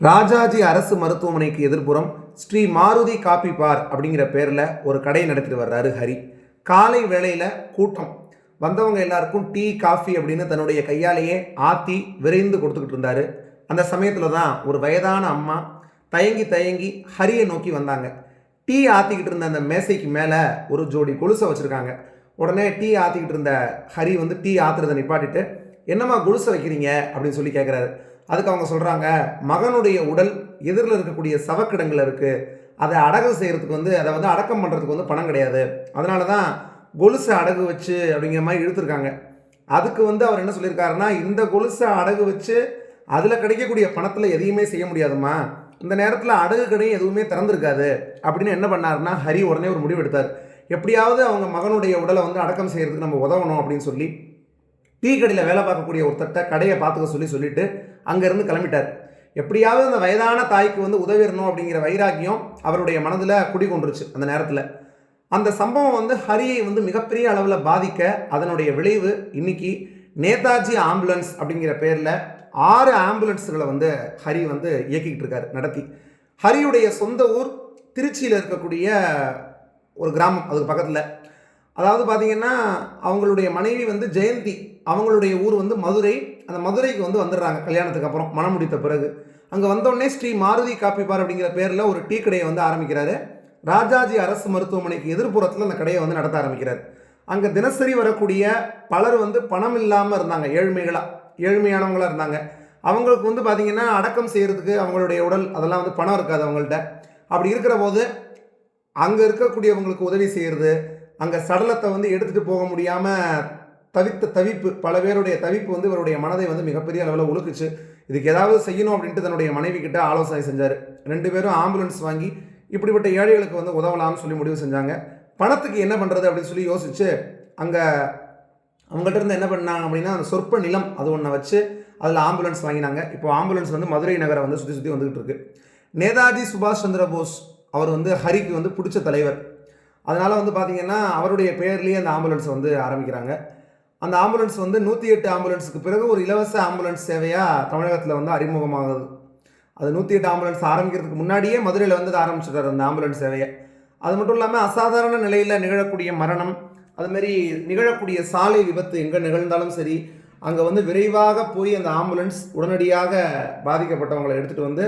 ராஜாஜி அரசு மருத்துவமனைக்கு எதிர்ப்புறம் ஸ்ரீ மாருதி காப்பி பார் அப்படிங்கிற பேரில் ஒரு கடை நடத்திட்டு வர்றாரு ஹரி. காலை வேளையில் கூட்டம். வந்தவங்க எல்லாருக்கும் டீ காஃபி அப்படின்னு தன்னுடைய கையாலேயே ஆற்றி விரைந்து கொடுத்துக்கிட்டு இருந்தார். அந்த சமயத்தில் தான் ஒரு வயதான அம்மா தயங்கி தயங்கி ஹரியை நோக்கி வந்தாங்க. டீ ஆற்றிக்கிட்டு இருந்த அந்த மேசைக்கு மேலே ஒரு ஜோடி கொலுசை வச்சுருக்காங்க. உடனே டீ ஆற்றிக்கிட்டு இருந்த ஹரி வந்து டீ ஆற்றுறதை நிப்பாட்டிட்டு என்னம்மா கொலுசை வைக்கிறீங்க? அப்படின்னு சொல்லி கேட்குறாரு அதுக்கு அவங்க சொல்கிறாங்க மகனுடைய உடல் எதிரில் இருக்கக்கூடிய சவக்கிடங்கள் இருக்குது அதை அடகு செய்கிறதுக்கு வந்து அதை வந்து அடக்கம் பண்ணுறதுக்கு வந்து பணம் கிடையாது. அதனால தான் கொலுசை அடகு வச்சு அப்படிங்கிற மாதிரி இழுத்துருக்காங்க. அதுக்கு வந்து அவர் என்ன சொல்லியிருக்காருன்னா இந்த கொலுசை அடகு வச்சு அதில் கிடைக்கக்கூடிய பணத்தில் எதையுமே செய்ய முடியாதும்மா. இந்த நேரத்தில் அடகு கடையும் எதுவுமே திறந்திருக்காது. அப்படின்னு என்ன பண்ணாருன்னா ஹரி உடனே ஒரு முடிவு எடுத்தார். எப்படியாவது அவங்க மகனுடைய உடலை வந்து அடக்கம் செய்கிறதுக்கு நம்ம உதவணும் அப்படின்னு சொல்லி டீ கடையில் வேலை பார்க்கக்கூடிய ஒருத்தட்ட கடையை பார்த்துக்க சொல்லி சொல்லிட்டு அங்கேருந்து கிளம்பிட்டார். எப்படியாவது அந்த வயதான தாய்க்கு வந்து உதவிடணும் அப்படிங்கிற வைராக்கியம் அவருடைய மனதில் குடிகொண்டுருச்சு அந்த நேரத்தில். அந்த சம்பவம் வந்து ஹரியை வந்து மிகப்பெரிய அளவில் பாதிக்க அதனுடைய விளைவு இன்னைக்கு நேதாஜி ஆம்புலன்ஸ் அப்படிங்கிற பேரில் ஆறு ஆம்புலன்ஸுகளை வந்து ஹரி வந்து இயக்கிக்கிட்டு இருக்காரு நடத்தி. ஹரியுடைய சொந்த ஊர் திருச்சியில் இருக்கக்கூடிய ஒரு கிராமம் அதுக்கு பக்கத்தில் அதாவது பார்த்தீங்கன்னா அவங்களுடைய மனைவி வந்து ஜெயந்தி அவங்களுடைய ஊர் வந்து மதுரை அந்த மதுரைக்கு வந்து வந்துடுறாங்க கல்யாணத்துக்கு அப்புறம் மனம் முடித்த பிறகு. அங்கே வந்தோடனே ஸ்ரீ மாருதி காப்பிப்பார் அப்படிங்கிற பேரில் ஒரு டீ கடையை வந்து ஆரம்பிக்கிறாரு. ராஜாஜி அரசு மருத்துவமனைக்கு எதிர்ப்புறத்தில் அந்த கடையை வந்து நடத்த ஆரம்பிக்கிறார். அங்கே தினசரி வரக்கூடிய பலர் வந்து பணம் இல்லாமல் இருந்தாங்க ஏழ்மைகளாக ஏழ்மையானவங்களாக இருந்தாங்க. அவங்களுக்கு வந்து பார்த்திங்கன்னா அடக்கம் செய்கிறதுக்கு அவங்களுடைய உடல் அதெல்லாம் வந்து பணம் இருக்காது அவங்கள்ட்ட. அப்படி இருக்கிற போது அங்கே இருக்கக்கூடியவங்களுக்கு உதவி செய்கிறது அங்கே சடலத்தை வந்து எடுத்துகிட்டு போக முடியாமல் தவித்த தவிப்பு பல பேருடைய தவிப்பு வந்து இவருடைய மனதை வந்து மிகப்பெரிய அளவில் ஒழுக்குச்சு இதுக்கு ஏதாவது செய்யணும் அப்படின்ட்டு தன்னுடைய மனைவி கிட்ட ஆலோசனை செஞ்சார். ரெண்டு பேரும் ஆம்புலன்ஸ் வாங்கி இப்படிப்பட்ட ஏழைகளுக்கு வந்து உதவலாம்னு சொல்லி முடிவு செஞ்சாங்க. பணத்துக்கு என்ன பண்ணுறது அப்படின்னு சொல்லி யோசிச்சு அங்கே அவங்கள்ட்ட இருந்து என்ன பண்ணாங்க அப்படின்னா அந்த சொற்ப நிலம் அது ஒன்றை வச்சு அதில் ஆம்புலன்ஸ் வாங்கினாங்க. இப்போ ஆம்புலன்ஸ் வந்து மதுரை நகரை வந்து சுற்றி சுற்றி வந்துகிட்டு இருக்கு. நேதாஜி சுபாஷ் சந்திர போஸ் அவர் வந்து ஹரிக்கு வந்து பிடிச்ச தலைவர். அதனால் வந்து பார்த்திங்கன்னா அவருடைய பேர்லேயே அந்த ஆம்புலன்ஸ் வந்து ஆரம்பிக்கிறாங்க. அந்த ஆம்புலன்ஸ் வந்து நூற்றி எட்டு ஆம்புலன்ஸுக்கு பிறகு ஒரு இலவச ஆம்புலன்ஸ் சேவையாக தமிழகத்தில் வந்து அறிமுகமாகுது. அது நூற்றி எட்டு ஆம்புலன்ஸ் ஆரம்பிக்கிறதுக்கு முன்னாடியே மதுரையில் வந்து அதை ஆரம்பிச்சிட்டார் அந்த ஆம்புலன்ஸ் சேவையை. அது மட்டும் இல்லாமல் அசாதாரண நிலையில் நிகழக்கூடிய மரணம் அதுமாரி நிகழக்கூடிய சாலை விபத்து எங்கே நிகழ்ந்தாலும் சரி அங்கே வந்து விரைவாக போய் அந்த ஆம்புலன்ஸ் உடனடியாக பாதிக்கப்பட்டவங்களை எடுத்துகிட்டு வந்து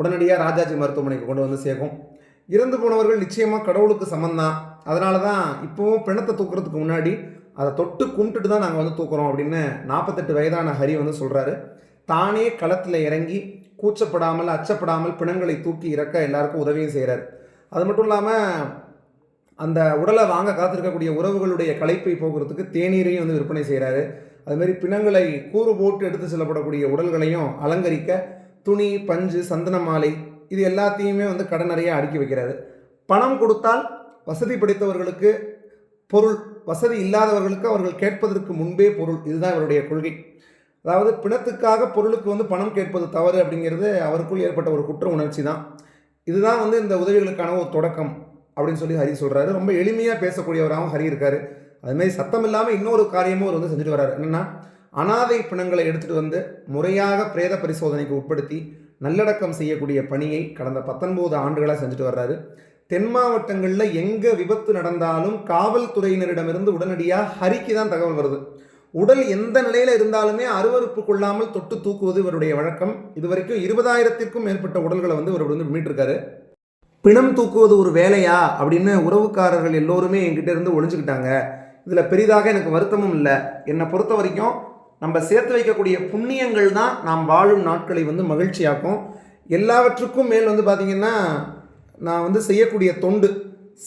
உடனடியாக ராஜாஜி மருத்துவமனைக்கு கொண்டு வந்து சேர்க்கும். இறந்து போனவர்கள் நிச்சயமாக கடவுளுக்கு சமந்தான் அதனால தான் இப்போவும் பிணத்தை தூக்குறதுக்கு முன்னாடி அதை தொட்டு கும்பிட்டுட்டு தான் நாங்கள் வந்து தூக்குறோம் அப்படின்னு நாற்பத்தெட்டு வயதான ஹரி வந்து சொல்கிறாரு தானே களத்தில் இறங்கி கூச்சப்படாமல் அச்சப்படாமல் பிணங்களை தூக்கி இறக்க எல்லாருக்கும் உதவியும் செய்கிறார் அது மட்டும் இல்லாமல் அந்த உடலை வாங்க காத்திருக்கக்கூடிய உறவுகளுடைய களைப்பை போக்குறதுக்கு தேநீரையும் வந்து விற்பனை செய்கிறாரு அதுமாரி பிணங்களை கூறு போட்டு எடுத்து செல்லப்படக்கூடிய உடல்களையும் அலங்கரிக்க துணி பஞ்சு சந்தன மாலை இது எல்லாத்தையுமே வந்து கடன் நிறைய அடுக்கி வைக்கிறாரு. பணம் கொடுத்தால் வசதி படைத்தவர்களுக்கு பொருள் வசதி இல்லாதவர்களுக்கு அவர்கள் கேட்பதற்கு முன்பே பொருள். இதுதான் இவருடைய கொள்கை. அதாவது பிணத்துக்காக பொருளுக்கு வந்து பணம் கேட்பது தவறு அப்படிங்கிறது அவருக்குள் ஏற்பட்ட ஒரு குற்ற உணர்ச்சி தான். இதுதான் வந்து இந்த உதவிகளுக்கான ஒரு தொடக்கம் அப்படின்னு சொல்லி ஹரி சொல்கிறாரு ரொம்ப எளிமையாக பேசக்கூடியவராகவும் ஹரி இருக்கார். அதுமாரி சத்தம் இல்லாமல் இன்னொரு காரியமும் அவர் வந்து செஞ்சுட்டு வர்றாரு. என்னென்னா அனாதை பிணங்களை எடுத்துகிட்டு வந்து முறையாக பிரேத பரிசோதனைக்கு உட்படுத்தி நல்லடக்கம் செய்யக்கூடிய பணியை கடந்த பத்தொன்பது ஆண்டுகளாக செஞ்சுட்டு வர்றாரு. தென் மாவட்டங்களில் எங்கே விபத்து நடந்தாலும் காவல்துறையினரிடமிருந்து உடனடியாக ஹரிக்கு தான் தகவல் வருது. உடல் எந்த நிலையில் இருந்தாலுமே அருவறுப்பு கொள்ளாமல் தொட்டு தூக்குவது இவருடைய வழக்கம். இது வரைக்கும் இருபதாயிரத்திற்கும் மேற்பட்ட உடல்களை வந்து இவர் வந்து மீட்டிருக்காரு. பிணம் தூக்குவது ஒரு வேலையா அப்படின்னு உறவுக்காரர்கள் எல்லோருமே என்கிட்ட இருந்து ஒழிஞ்சுக்கிட்டாங்க இதில் பெரிதாக எனக்கு வருத்தமும் இல்லை. என்னை பொறுத்த வரைக்கும் நம்ம சேர்த்து வைக்கக்கூடிய புண்ணியங்கள் தான் நாம் வாழும் நாட்களை வந்து மகிழ்ச்சியாக்கும். எல்லாவற்றுக்கும் மேல் வந்து பார்த்திங்கன்னா நான் வந்து செய்யக்கூடிய தொண்டு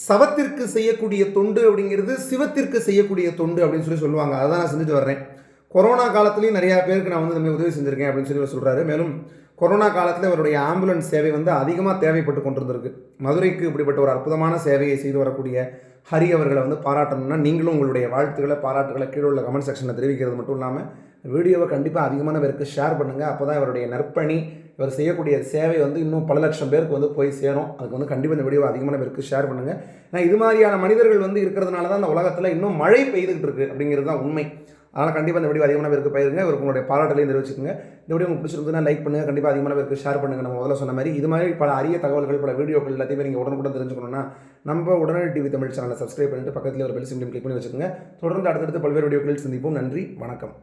சவத்திற்கு செய்யக்கூடிய தொண்டு அப்படிங்கிறது சிவத்திற்கு செய்யக்கூடிய தொண்டு அப்படின்னு சொல்லி சொல்லுவாங்க. அதை தான் நான் செஞ்சுட்டு வர்றேன். கொரோனா காலத்துலேயும் நிறையா பேருக்கு நான் வந்து இந்த உதவி செஞ்சுருக்கேன் அப்படின்னு சொல்லி சொல்கிறாரு மேலும் கொரோனா காலத்தில் இவருடைய ஆம்புலன்ஸ் சேவை வந்து அதிகமாக தேவைப்பட்டு கொண்டிருந்திருக்கு. மதுரைக்கு இப்படிப்பட்ட ஒரு அற்புதமான சேவையை செய்து வரக்கூடிய ஹரி அவர்களை வந்து பாராட்டணும்னா நீங்களும் உங்களுடைய வாழ்த்துக்களை பாராட்டுகளை கீழே உள்ள கமெண்ட் செக்ஷனில் தெரிவிக்கிறது மட்டும் இல்லாமல் வீடியோவை கண்டிப்பாக அதிகமான பேருக்கு ஷேர் பண்ணுங்கள் அப்போ தான் இவருடைய நற்பணி இவர் செய்யக்கூடிய சேவை வந்து இன்னும் பல லட்சம் பேருக்கு வந்து போய் சேரும். அதுக்கு வந்து கண்டிப்பாக இந்த வீடியோ அதிகமான பேருக்கு ஷேர் பண்ணுங்கள் ஏன்னா இது மாதிரியான மனிதர்கள் வந்து இருக்கிறதுனால தான் அந்த உலகத்தில் இன்னும் மழை பெய்துகிட்டு இருக்குது அப்படிங்கிறது தான் உண்மை. அதனால் கண்டிப்பாக இந்த வீடியோ அதிகமான பேருக்கு பயிருங்க இவருக்கு உங்களுடைய பாராட்டலையும் தெரிவிச்சுக்கோங்க. இந்த வீடியோ உங்களுக்கு பிடிச்சிருந்ததுன்னா லைக் பண்ணுங்கள் கண்டிப்பாக அதிகமான பேருக்கு ஷேர் பண்ணுங்கள் நம்ம முதல்ல சொன்ன மாதிரி இது மாதிரி பல அரிய தகவல்கள் பல வீடியோக்கள் எல்லாத்தையுமே நீங்கள் உடனுக்குடன் தெரிஞ்சுக்கணும்னா நம்ம உடனடி டிவி தமிழ் சேனலை சப்ஸ்கிரைப் பண்ணிட்டு பக்கத்தில் ஒரு பெல் சிம்லையும் கிளிக் பண்ணி வச்சுக்கோங்க. தொடர்ந்து அடுத்தடுத்து பல்வேறு வீடியோக்களில் சந்திப்போம். நன்றி. வணக்கம்.